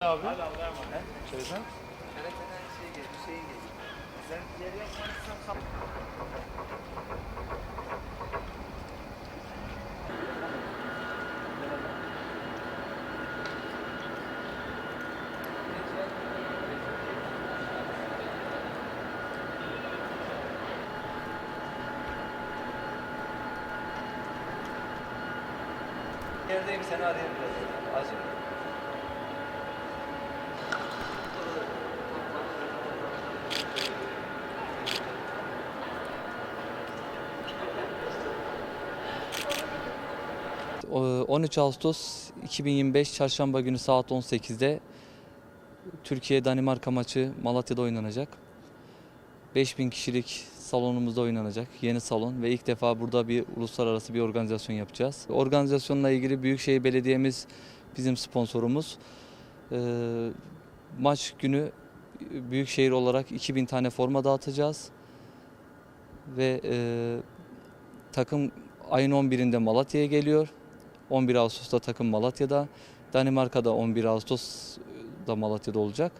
Abi. Hadi Allah'a emanet. Çözüm. TRT'den şey geliyor, Hüseyin geliyor. Sen yer yapmazsan kap. Yerdeyim seni arayayım biraz. O- 13 Ağustos 2025 Çarşamba günü saat 18'de Türkiye Danimarka maçı Malatya'da oynanacak. 5000 kişilik salonumuzda oynanacak. Yeni salon ve ilk defa burada bir uluslararası bir organizasyon yapacağız. Organizasyonla ilgili Büyükşehir Belediye'miz bizim sponsorumuz. Ee, maç günü Büyükşehir olarak 2000 tane forma dağıtacağız. Ve e, takım ayın 11'inde Malatya'ya geliyor. 11 Ağustos'ta takım Malatya'da. Danimarka'da 11 Ağustos'da Malatya'da olacak.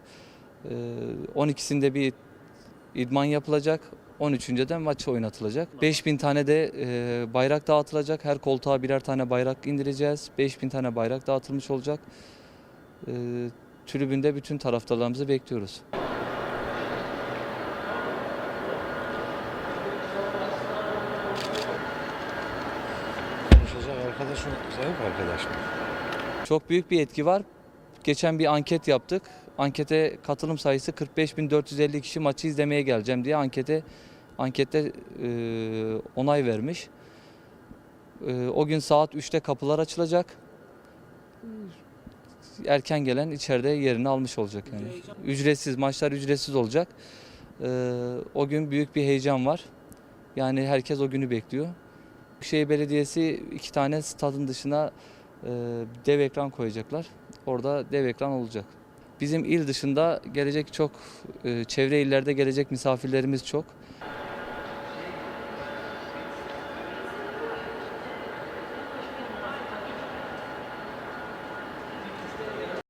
Ee, 12'sinde bir idman yapılacak. 13'ünde de maç oynatılacak. 5000 tane de e, bayrak dağıtılacak. Her koltuğa birer tane bayrak indireceğiz. 5000 tane bayrak dağıtılmış olacak. Ee, tribünde bütün taraftarlarımızı bekliyoruz. Arkadaş yok. Zayıf arkadaş mı? Çok büyük bir etki var. Geçen bir anket yaptık. Ankete katılım sayısı 45.450 kişi maçı izlemeye geleceğim diye ankete ankette e, onay vermiş. E, o gün saat 3'te kapılar açılacak. Erken gelen içeride yerini almış olacak yani. Ücretsiz maçlar ücretsiz olacak. E, o gün büyük bir heyecan var. Yani herkes o günü bekliyor. Büyükşehir Belediyesi iki tane stadın dışına e, dev ekran koyacaklar. Orada dev ekran olacak. Bizim il dışında gelecek çok, e, çevre illerde gelecek misafirlerimiz çok.